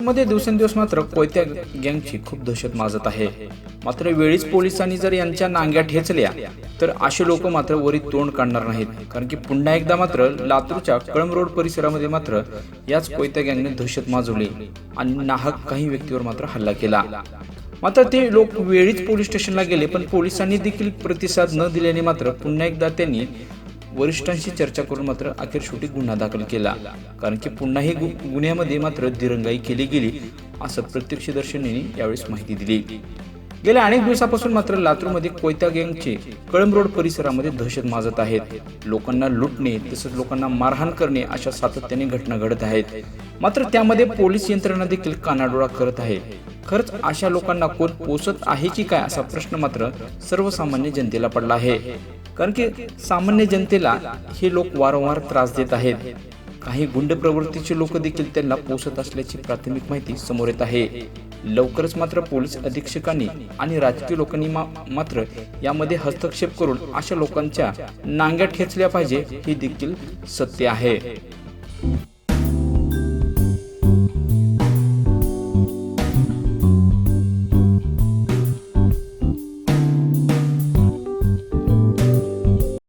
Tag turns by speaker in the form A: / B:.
A: मध्ये दिवसेंदिवस मात्र कोयत्या गँगची खूप दहशत माजत आहे. मात्र वेळीच पोलिसांनी जर यांच्या नांग्या ठेचल्या तर असे लोक मात्र वरी तोंड काढणार नाहीत. कारण की पुन्हा एकदा मात्र लातूरच्या कळम रोड परिसरामध्ये मात्र याच कोयत्या गँगने दहशत माजवली आणि नाहक काही व्यक्तीवर मात्र हल्ला केला. मात्र ते लोक वेळीच पोलीस स्टेशनला गेले पण पोलिसांनी देखील प्रतिसाद न दिल्याने मात्र पुन्हा एकदा त्यांनी वरिष्ठांशी चर्चा करून मात्र अखेर शेवटी गुन्हा दाखल केला. कारण की पुन्हा ही गु- गुन्ह्यामध्ये मात्र दिरंगाई केली गेली असं प्रत्यक्षदर्शनीने यावेळेस माहिती दिली. गेल्या अनेक दिवसापासून मात्र लातूरमध्ये कोयता गँगचे कळंब रोड परिसरामध्ये दहशत माजत आहेत. लोकांना लुटणे तसंच लोकांना मारहाण करणे अशा सातत्याने घटना घडत आहेत. मात्र त्यामध्ये पोलीस यंत्रणा देखील कानाडोळा करत आहे. खरंच अशा लोकांना कोण पोसत आहे की काय असा प्रश्न मात्र सर्वसामान्य जनतेला पडला आहे. कारण की सामान्य जनतेला हे लोक वारंवार त्रास देत आहेत. काही गुंड प्रवृत्तीचे लोक देखील त्यांना पोसत असल्याची प्राथमिक माहिती समोर येत आहे. लवकरच मात्र पोलीस अधीक्षकांनी आणि राजकीय लोकांनी मा- मात्र यामध्ये हस्तक्षेप करून अशा लोकांच्या नांग्या ठेचल्या पाहिजे हे देखील सत्य आहे.